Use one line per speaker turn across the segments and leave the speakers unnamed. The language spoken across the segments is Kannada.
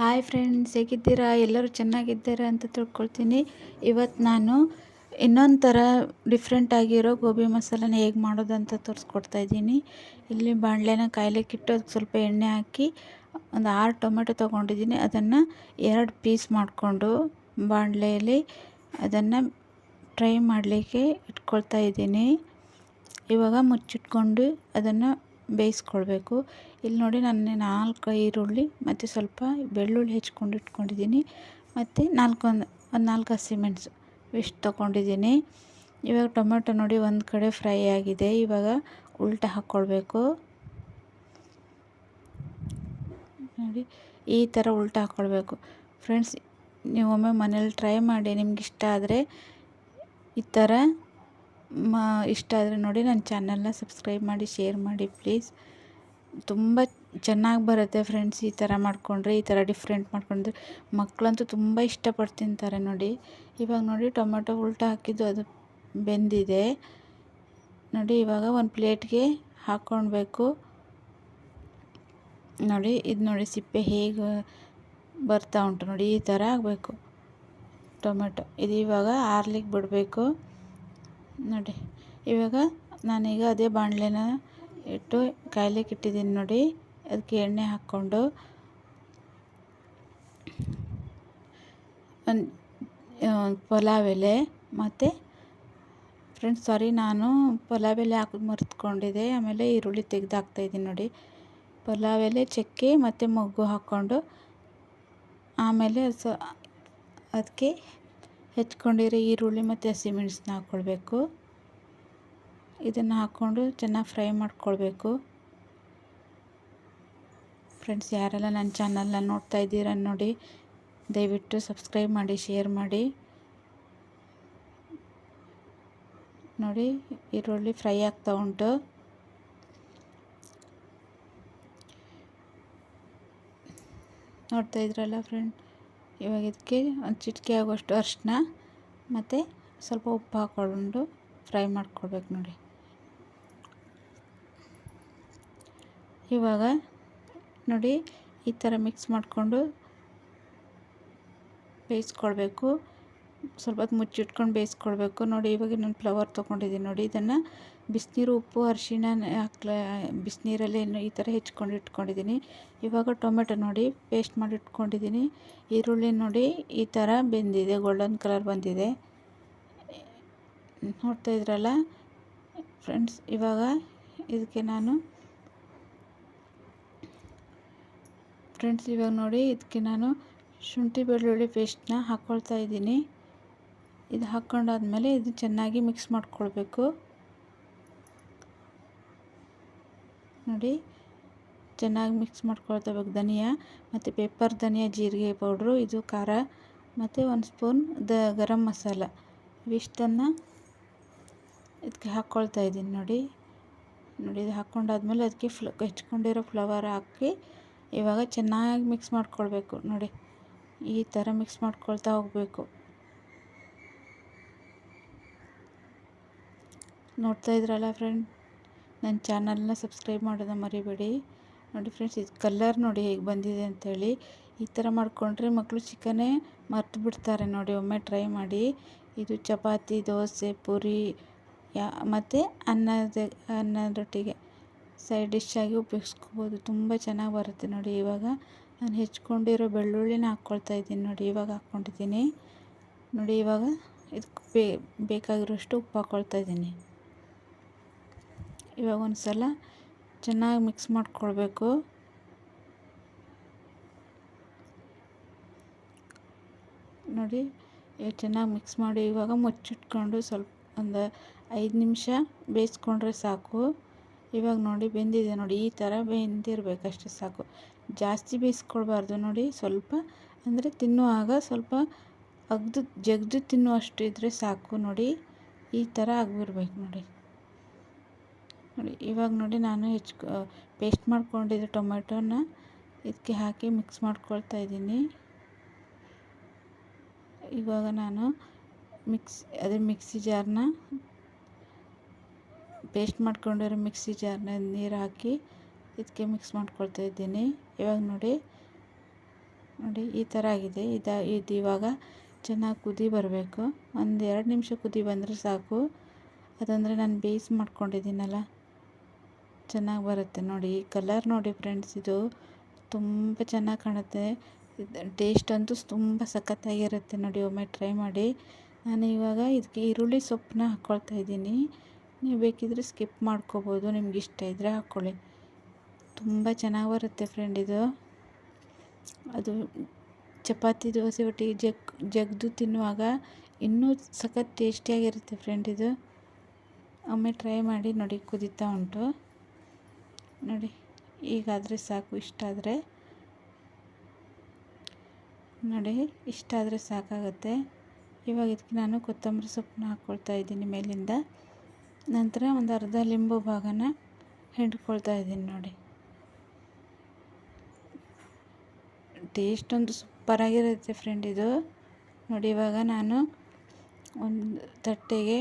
ಹಾಯ್ ಫ್ರೆಂಡ್ಸ್, ಹೇಗಿದ್ದೀರಾ? ಎಲ್ಲರೂ ಚೆನ್ನಾಗಿದ್ದೀರಾ ಅಂತ ತಿಳ್ಕೊಳ್ತೀನಿ. ಇವತ್ತು ನಾನು ಇನ್ನೊಂದು ಥರ ಡಿಫ್ರೆಂಟ್ ಆಗಿರೋ ಗೋಬಿ ಮಸಾಲನ ಹೇಗೆ ಮಾಡೋದು ಅಂತ ತೋರಿಸ್ಕೊಡ್ತಾ ಇದ್ದೀನಿ. ಇಲ್ಲಿ ಬಾಣಲೆನ ಕಾಯ್ಲಿಕ್ಕಿಟ್ಟು ಅದಕ್ಕೆ ಸ್ವಲ್ಪ ಎಣ್ಣೆ ಹಾಕಿ ಒಂದು ಆರು ಟೊಮೆಟೊ ತೊಗೊಂಡಿದ್ದೀನಿ. ಅದನ್ನು ಎರಡು ಪೀಸ್ ಮಾಡಿಕೊಂಡು ಬಾಣಲೆಯಲ್ಲಿ ಅದನ್ನು ಫ್ರೈ ಮಾಡಲಿಕ್ಕೆ ಇಟ್ಕೊಳ್ತಾ ಇದ್ದೀನಿ. ಇವಾಗ ಮುಚ್ಚಿಟ್ಕೊಂಡು ಅದನ್ನು ಬೇಯಿಸ್ಕೊಳ್ಬೇಕು ಇಲ್ಲಿ ನೋಡಿ ನಾನು ನಾಲ್ಕು ಈರುಳ್ಳಿ ಮತ್ತು ಸ್ವಲ್ಪ ಬೆಳ್ಳುಳ್ಳಿ ಹೆಚ್ಕೊಂಡು ಇಟ್ಕೊಂಡಿದ್ದೀನಿ. ಮತ್ತು ನಾಲ್ಕು ಒಂದು ನಾಲ್ಕು ಹಸಿಮೆಣಸು ಇಷ್ಟು ತೊಗೊಂಡಿದ್ದೀನಿ. ಇವಾಗ ಟೊಮೆಟೊ ನೋಡಿ ಒಂದು ಕಡೆ ಫ್ರೈ ಆಗಿದೆ. ಇವಾಗ ಉಲ್ಟ ಹಾಕ್ಕೊಳ್ಬೇಕು. ನೋಡಿ, ಈ ಥರ ಉಲ್ಟ ಹಾಕ್ಕೊಳ್ಬೇಕು. ಫ್ರೆಂಡ್ಸ್, ನೀವು ಒಮ್ಮೆ ಮನೇಲಿ ಟ್ರೈ ಮಾಡಿ, ನಿಮ್ಗೆ ಇಷ್ಟ ಆದರೆ ಈ ಥರ ಇಷ್ಟ ಆದರೆ ನೋಡಿ ನನ್ನ ಚಾನಲ್ನ ಸಬ್ಸ್ಕ್ರೈಬ್ ಮಾಡಿ ಶೇರ್ ಮಾಡಿ ಪ್ಲೀಸ್ ತುಂಬ ಚೆನ್ನಾಗಿ ಬರುತ್ತೆ ಫ್ರೆಂಡ್ಸ್ ಈ ಥರ ಮಾಡಿಕೊಂಡ್ರೆ, ಈ ಥರ ಡಿಫ್ರೆಂಟ್ ಮಾಡ್ಕೊಂಡ್ರೆ. ಮಕ್ಕಳಂತೂ ತುಂಬ ಇಷ್ಟಪಟ್ಟು ತಿಂತಾರೆ ನೋಡಿ. ಇವಾಗ ನೋಡಿ ಟೊಮೆಟೊ ಉಲ್ಟ ಹಾಕಿದ್ದು ಅದು ಬೆಂದಿದೆ. ನೋಡಿ ಇವಾಗ ಒಂದು ಪ್ಲೇಟ್ಗೆ ಹಾಕ್ಕೊಳ್ಬೇಕು ನೋಡಿ ಇದು ನೋಡಿ ಸಿಪ್ಪೆ ಹೇಗೆ ಬರ್ತಾ ಉಂಟು ನೋಡಿ ಈ ಥರ ಆಗಬೇಕು ಟೊಮೆಟೊ. ಇದು ಇವಾಗ ಆರ್ಲಿಕ್ಕೆ ಬಿಡಬೇಕು. ನೋಡಿ, ಇವಾಗ ನಾನೀಗ ಅದೇ ಬಾಣಲೆನ ಇಟ್ಟು ಕಾಯ್ಲಿಕ್ಕೆ ಇಟ್ಟಿದ್ದೀನಿ ನೋಡಿ. ಅದಕ್ಕೆ ಎಣ್ಣೆ ಹಾಕ್ಕೊಂಡು ಪಲಾವ್ ಎಲೆ ಮತ್ತು ಫ್ರೆಂಡ್ಸ್ ಸಾರಿ ನಾನು ಪಲಾವ್ ಎಲೆ ಹಾಕಿ ಮರೆತ್ಕೊಂಡಿದ್ದೆ. ಆಮೇಲೆ ಈರುಳ್ಳಿ ತೆಗೆದು ಹಾಕ್ತಾಯಿದ್ದೀನಿ ನೋಡಿ. ಪಲಾವ್ ಎಲೆ, ಚಕ್ಕೆ ಮತ್ತು ಮೊಗ್ಗು ಹಾಕ್ಕೊಂಡು ಆಮೇಲೆ ಸ ಅದಕ್ಕೆ ಹೆಚ್ಕೊಂಡಿರೋ ಈರುಳ್ಳಿ ಮತ್ತು ಹಸಿಮೆಣಸನ್ನ ಹಾಕ್ಕೊಳ್ಬೇಕು. ಇದನ್ನು ಹಾಕ್ಕೊಂಡು ಚೆನ್ನಾಗಿ ಫ್ರೈ ಮಾಡ್ಕೊಳ್ಬೇಕು. ಫ್ರೆಂಡ್ಸ್, ಯಾರೆಲ್ಲ ನನ್ನ ಚಾನಲ್ನ ನೋಡ್ತಾ ಇದ್ದೀರ ನೋಡಿ, ದಯವಿಟ್ಟು ಸಬ್ಸ್ಕ್ರೈಬ್ ಮಾಡಿ, ಶೇರ್ ಮಾಡಿ. ನೋಡಿ, ಈರುಳ್ಳಿ ಫ್ರೈ ಆಗ್ತಾ ಉಂಟು. ನೋಡ್ತಾ ಇದ್ರಲ್ಲ ಫ್ರೆಂಡ್, ಇವಾಗ ಇದಕ್ಕೆ ಒಂದು ಚಿಟಿಕೆ ಆಗುವಷ್ಟು ಅರಿಶಿನ. ಮತ್ತು ಸ್ವಲ್ಪ ಉಪ್ಪು ಹಾಕ್ಕೊಂಡು ಫ್ರೈ ಮಾಡ್ಕೊಳ್ಬೇಕು ನೋಡಿ. ಇವಾಗ ನೋಡಿ ಈ ಥರ ಮಿಕ್ಸ್ ಮಾಡಿಕೊಂಡು ಬೇಯಿಸ್ಕೊಳ್ಬೇಕು. ಸ್ವಲ್ಪ ಹೊತ್ತು ಮುಚ್ಚಿಟ್ಕೊಂಡು ಬೇಯಿಸ್ಕೊಳ್ಬೇಕು ನೋಡಿ, ಇವಾಗ ನಾನು ಫ್ಲವರ್ ತೊಗೊಂಡಿದ್ದೀನಿ. ನೋಡಿ, ಇದನ್ನು ಬಿಸಿನೀರು, ಉಪ್ಪು, ಅರಿಶಿಣ ಹಾಕ್ಲ ಬಿಸಿನೀರಲ್ಲಿ ಈ ಥರ ಹೆಚ್ಕೊಂಡು ಇಟ್ಕೊಂಡಿದ್ದೀನಿ. ಇವಾಗ ಟೊಮೆಟೊ ನೋಡಿ, ಪೇಸ್ಟ್ ಮಾಡಿ ಇಟ್ಕೊಂಡಿದ್ದೀನಿ. ಈರುಳ್ಳಿ ನೋಡಿ, ಈ ಥರ ಬೆಂದಿದೆ, ಗೋಲ್ಡನ್ ಕಲರ್ ಬಂದಿದೆ. ನೋಡ್ತಾ ಇದ್ರಲ್ಲ? ಫ್ರೆಂಡ್ಸ್, ಇವಾಗ ಇದಕ್ಕೆ ನಾನು ಫ್ರೆಂಡ್ಸ್, ಇವಾಗ ನೋಡಿ, ಇದಕ್ಕೆ ನಾನು ಶುಂಠಿ, ಬೆಳ್ಳುಳ್ಳಿ ಪೇಸ್ಟ್ನ ಹಾಕ್ಕೊಳ್ತಾ ಇದ್ದೀನಿ. ಇದು ಹಾಕ್ಕೊಂಡಾದ್ಮೇಲೆ ಇದು ಚೆನ್ನಾಗಿ ಮಿಕ್ಸ್ ಮಾಡ್ಕೊಳ್ಬೇಕು. ನೋಡಿ, ಚೆನ್ನಾಗಿ ಮಿಕ್ಸ್ ಮಾಡ್ಕೊಳ್ತಬೇಕು ಧನಿಯಾ, ಮತ್ತು ಪೇಪರ್ ಧನಿಯಾ, ಜೀರಿಗೆ ಪೌಡ್ರು, ಇದು ಖಾರ, ಮತ್ತು ಒಂದು ಸ್ಪೂನ್ ದ ಗರಂ ಮಸಾಲ. ಇವಿಷ್ಟನ್ನು ಇದಕ್ಕೆ ಹಾಕ್ಕೊಳ್ತಾ ಇದ್ದೀನಿ ನೋಡಿ. ನೋಡಿ, ಇದು ಹಾಕ್ಕೊಂಡಾದ್ಮೇಲೆ ಅದಕ್ಕೆ ಫ್ಲ, ಹೆಚ್ಕೊಂಡಿರೋ ಫ್ಲವರ್ ಹಾಕಿ ಇವಾಗ ಚೆನ್ನಾಗಿ ಮಿಕ್ಸ್ ಮಾಡ್ಕೊಳ್ಬೇಕು. ನೋಡಿ, ಈ ಥರ ಮಿಕ್ಸ್ ಮಾಡ್ಕೊಳ್ತಾ ಹೋಗಬೇಕು. ನೋಡ್ತಾ ಇದ್ರಲ್ಲ ಫ್ರೆಂಡ್ ನನ್ನ ಚಾನಲ್ನ ಸಬ್ಸ್ಕ್ರೈಬ್ ಮಾಡೋದನ್ನ ಮರಿಬೇಡಿ. ನೋಡಿ ಫ್ರೆಂಡ್ಸ್ ಇದು ಕಲ್ಲರ್ ನೋಡಿ ಹೇಗೆ ಬಂದಿದೆ ಅಂಥೇಳಿ ಈ ಥರ ಮಾಡಿಕೊಂಡ್ರೆ ಮಕ್ಕಳು ಚಿಕನೇ ಮರ್ತು ಬಿಡ್ತಾರೆ ನೋಡಿ, ಒಮ್ಮೆ ಟ್ರೈ ಮಾಡಿ. ಇದು ಚಪಾತಿ, ದೋಸೆ, ಪೂರಿ, ಯಾ, ಮತ್ತು ಅನ್ನದ, ಅನ್ನದೊಟ್ಟಿಗೆ ಸೈಡ್ ಡಿಶ್ ಆಗಿ ಉಪಯೋಗಿಸ್ಕೋಬೋದು. ತುಂಬ ಚೆನ್ನಾಗಿ ಬರುತ್ತೆ ನೋಡಿ ಇವಾಗ. ನಾನು ಹೆಚ್ಕೊಂಡಿರೋ ಬೆಳ್ಳುಳ್ಳಿನ ಹಾಕ್ಕೊಳ್ತಾ ಇದ್ದೀನಿ ನೋಡಿ, ಇವಾಗ ಹಾಕ್ಕೊಂಡಿದ್ದೀನಿ. ನೋಡಿ ಇವಾಗ ಇದಕ್ಕೆ ಬೇಕಾಗಿರೋಷ್ಟು ಉಪ್ಪು ಹಾಕ್ಕೊಳ್ತಾ ಇದ್ದೀನಿ. ಇವಾಗ ಒಂದು ಸಲ ಚೆನ್ನಾಗಿ ಮಿಕ್ಸ್ ಮಾಡ್ಕೊಳ್ಬೇಕು. ನೋಡಿ ಚೆನ್ನಾಗಿ ಮಿಕ್ಸ್ ಮಾಡಿ ಇವಾಗ ಮುಚ್ಚಿಟ್ಕೊಂಡು ಸ್ವಲ್ಪ ಒಂದು ಐದು ನಿಮಿಷ ಬೇಯಿಸ್ಕೊಂಡ್ರೆ ಸಾಕು. ಇವಾಗ ನೋಡಿ ಬೆಂದಿದೆ ನೋಡಿ, ಈ ಥರ ಬೆಂದಿರಬೇಕಷ್ಟೇ ಸಾಕು. ಜಾಸ್ತಿ ಬೇಯಿಸ್ಕೊಳ್ಬಾರ್ದು ನೋಡಿ, ಸ್ವಲ್ಪ ಅಂದರೆ ತಿನ್ನುವಾಗ ಸ್ವಲ್ಪ ಅಗ್ದು ಜಗ್ದು ತಿನ್ನುವಷ್ಟು ಇದ್ದರೆ ಸಾಕು ನೋಡಿ. ಈ ಥರ ಆಗಿರ್ಬೇಕು ನೋಡಿ. ನೋಡಿ, ಇವಾಗ ನೋಡಿ ನಾನು ಹೆಚ್ಚು ಪೇಸ್ಟ್ ಮಾಡ್ಕೊಂಡಿದ್ದೆ ಟೊಮೆಟೊನ ಇದಕ್ಕೆ ಹಾಕಿ ಮಿಕ್ಸ್ ಮಾಡ್ಕೊಳ್ತಾ ಇದ್ದೀನಿ. ಇವಾಗ ನಾನು ಮಿಕ್ಸ್ ಅದೇ ಮಿಕ್ಸಿ ಜಾರ್ನ ಪೇಸ್ಟ್ ಮಾಡ್ಕೊಂಡಿರೋ ಮಿಕ್ಸಿ ಜಾರ್ನ ನೀರು ಹಾಕಿ ಇದಕ್ಕೆ ಮಿಕ್ಸ್ ಮಾಡ್ಕೊಳ್ತಾ ಇದ್ದೀನಿ. ಇವಾಗ ನೋಡಿ ನೋಡಿ ಈ ಥರ ಆಗಿದೆ. ಇದು ಇದು ಇವಾಗ ಚೆನ್ನಾಗಿ ಕುದಿ ಬರಬೇಕು. ಒಂದು ಎರಡು ನಿಮಿಷ ಕುದಿ ಬಂದರೆ ಸಾಕು. ಅದಂದರೆ ನಾನು ಬೇಯಿಸಿ ಮಾಡ್ಕೊಂಡಿದ್ದೀನಲ್ಲ. ಚೆನ್ನಾಗಿ ಬರುತ್ತೆ ನೋಡಿ. ಕಲರ್ ನೋಡಿ ಫ್ರೆಂಡ್ಸ್ ಇದು ತುಂಬ ಚೆನ್ನಾಗಿ ಕಾಣುತ್ತೆ. ಟೇಸ್ಟ್ ಅಂತೂ ತುಂಬ ಸಖತ್ತಾಗಿರುತ್ತೆ ನೋಡಿ. ಒಮ್ಮೆ ಟ್ರೈ ಮಾಡಿ. ನಾನು ಇವಾಗ ಇದಕ್ಕೆ ಈರುಳ್ಳಿ ಸೊಪ್ಪನ್ನ ಹಾಕ್ಕೊಳ್ತಾ ಇದ್ದೀನಿ. ನೀವು ಬೇಕಿದ್ರೆ ಸ್ಕಿಪ್ ಮಾಡ್ಕೋಬೋದು. ನಿಮ್ಗೆ ಇಷ್ಟ ಇದ್ದರೆ ಹಾಕ್ಕೊಳ್ಳಿ ತುಂಬ ಚೆನ್ನಾಗಿ ಬರುತ್ತೆ ಫ್ರೆಂಡ್ ಇದು. ಅದು ಚಪಾತಿ ದೋಸೆ ಒಟ್ಟಿಗೆ ಜಗ್, ಜಗ್ದು ತಿನ್ನುವಾಗ ಇನ್ನೂ ಸಖತ್ ಟೇಸ್ಟಿಯಾಗಿರುತ್ತೆ ಫ್ರೆಂಡ್ ಇದು. ಒಮ್ಮೆ ಟ್ರೈ ಮಾಡಿ ನೋಡಿ ಕುದೀತಾ ಉಂಟು. ನೋಡಿ, ಈಗಾದರೆ ಸಾಕು, ಇಷ್ಟ ಆದರೆ. ನೋಡಿ ಇಷ್ಟಾದರೆ ಸಾಕಾಗುತ್ತೆ. ಇವಾಗ ಇದಕ್ಕೆ ನಾನು ಕೊತ್ತಂಬರಿ ಸೊಪ್ಪನ್ನ ಹಾಕ್ಕೊಳ್ತಾ ಇದ್ದೀನಿ ಮೇಲಿಂದ. ನಂತರ ಒಂದು ಅರ್ಧ ಲಿಂಬು ಭಾಗನ ಹಿಂಡ್ಕೊಳ್ತಾ ಇದ್ದೀನಿ ನೋಡಿ. ಟೇಸ್ಟ್ ಒಂದು ಸೂಪರಾಗಿರುತ್ತೆ ಫ್ರೆಂಡ್ ಇದು. ನೋಡಿ, ಇವಾಗ ನಾನು ಒಂದು ತಟ್ಟೆಗೆ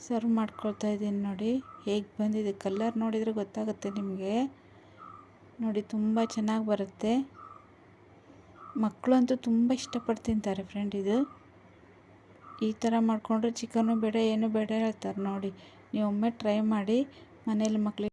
ಸರ್ವ್ ಮಾಡ್ಕೊಳ್ತಾ ಇದ್ದೀನಿ ನೋಡಿ. ಹೇಗೆ ಬಂದಿದೆ ಕಲ್ಲರ್ ನೋಡಿದರೆ ಗೊತ್ತಾಗುತ್ತೆ ನಿಮಗೆ. ನೋಡಿ ತುಂಬ ಚೆನ್ನಾಗಿ ಬರುತ್ತೆ. ಮಕ್ಕಳಂತೂ ತುಂಬ ಇಷ್ಟಪಟ್ಟು ತಿಂತಾರೆ ಫ್ರೆಂಡ್ ಇದು. ಈ ಥರ ಮಾಡಿಕೊಂಡ್ರೆ ಚಿಕನು ಬೇಡ, ಏನು ಬೇಡ ಹೇಳ್ತಾರೆ ನೋಡಿ. ನೀವು ಒಮ್ಮೆ ಟ್ರೈ ಮಾಡಿ ಮನೇಲಿ ಮಕ್ಳಿಗೆ